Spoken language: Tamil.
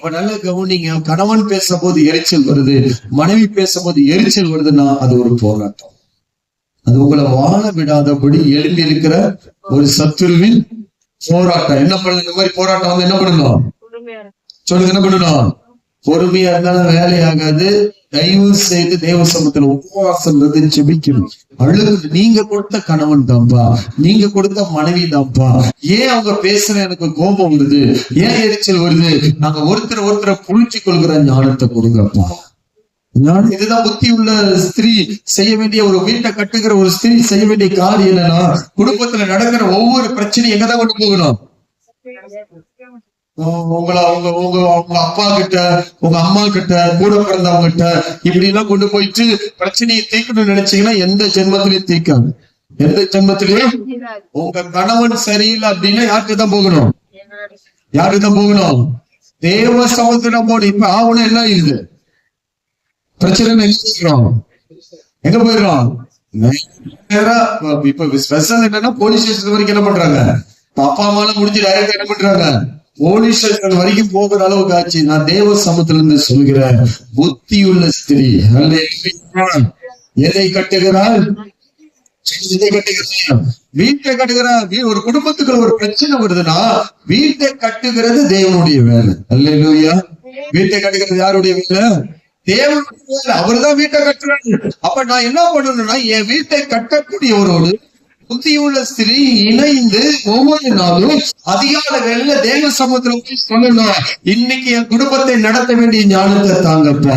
இப்ப நல்ல கவனிங்க கணவன் பேசும்போது எரிச்சல் வருது மனைவி பேசும்போது எரிச்சல் வருதுன்னா அது ஒரு போராட்டம். அது உங்களை வாழ விடாதபடி எழுப்பி இருக்கிற ஒரு சத்துருவின் போராட்டம். என்ன பண்ணணும் இந்த மாதிரி போராட்டம் வந்து என்ன பண்ணணும் சொல்லுங்க என்ன பண்ணணும் பொறுமையா இருந்தாலும் வேலையாகாது தயவு செய்து தேவ சமத்துல உபவாசம் இருந்து ஜெபிக்கணும். அழுது நீங்க கொடுத்த கணவன் தான்ப்பா நீங்க கொடுத்த மனைவி தான்ப்பா ஏன் அவங்க பேசுற எனக்கு கோபம் வருது? ஏன் எரிச்சல் வருது? நாங்க ஒருத்தர் ஒருத்தரை புரிஞ்சு கொள்கிற ஞானத்தை கொடுங்கப்பா. ஞானம் இதுதான் புத்தி உள்ள ஸ்திரீ. செய்ய வேண்டிய ஒரு வீட்டை கட்டுகிற ஒரு ஸ்திரீ செய்ய வேண்டிய காரியம் என்னன்னா குடும்பத்துல நடக்கிற ஒவ்வொரு பிரச்சனையும் எங்கதான் கொண்டு போகணும்? உங்களை அவங்க உங்க உங்க அப்பா கிட்ட உங்க அம்மா கிட்ட கூட பிறந்தவங்க கிட்ட இப்படி எல்லாம் கொண்டு போயிட்டு பிரச்சனையை தீர்க்கணும்னு நினைச்சீங்கன்னா எந்த ஜென்மத்திலயும் தீர்க்காது. எந்த ஜென்மத்திலயும் உங்க கணவன் சரியில்லை அப்படின்னா யாருக்கு தான் போகணும்? யாருக்கு தான் போகணும்? தேவ சமுத்திரம் போடு. இப்ப ஆவணம் என்ன இது? பிரச்சனை எங்க போயிடுறோம் எங்க போயிடுறோம்? இப்ப ஸ்பெஷல் என்னன்னா போலீஸ் ஸ்டேஷன் வரைக்கும் என்ன பண்றாங்க? அப்பா அம்மாலாம் முடிஞ்சு டைரக்டா என்ன பண்றாங்க? போலீஸ் வரைக்கும் போகிற அளவுக்கு ஆச்சு. நான் தேவ சமத்துல இருந்து சொல்கிறேன் புத்தியுள்ள ஸ்திரீ. அல்லேலூயா. எதை கட்டுகிறார்? எதை கட்டுகிறாள் வீட்டை கட்டுகிறார். ஒரு குடும்பத்துக்குள்ள ஒரு பிரச்சனை வருதுன்னா வீட்டை கட்டுகிறது தேவனுடைய வேலை. அல்லேலூயா. வீட்டை கட்டுகிறது யாருடைய வேலை? தேவனுடைய வேலை. அவர்தான் வீட்டை கட்டுறாரு. அப்ப நான் என்ன பண்ணணும்னா என் வீட்டை கட்டக்கூடியவரோடு புத்தியுள்ள ஸ்திரீ இணைந்து ஒவ்வொரு நாளும் அதிகால வேலையில தேவ சமூகத்துல போய் சொல்லணும் இன்னைக்கு என் குடும்பத்தை நடத்த வேண்டிய ஞானத்தை தாங்கப்பா.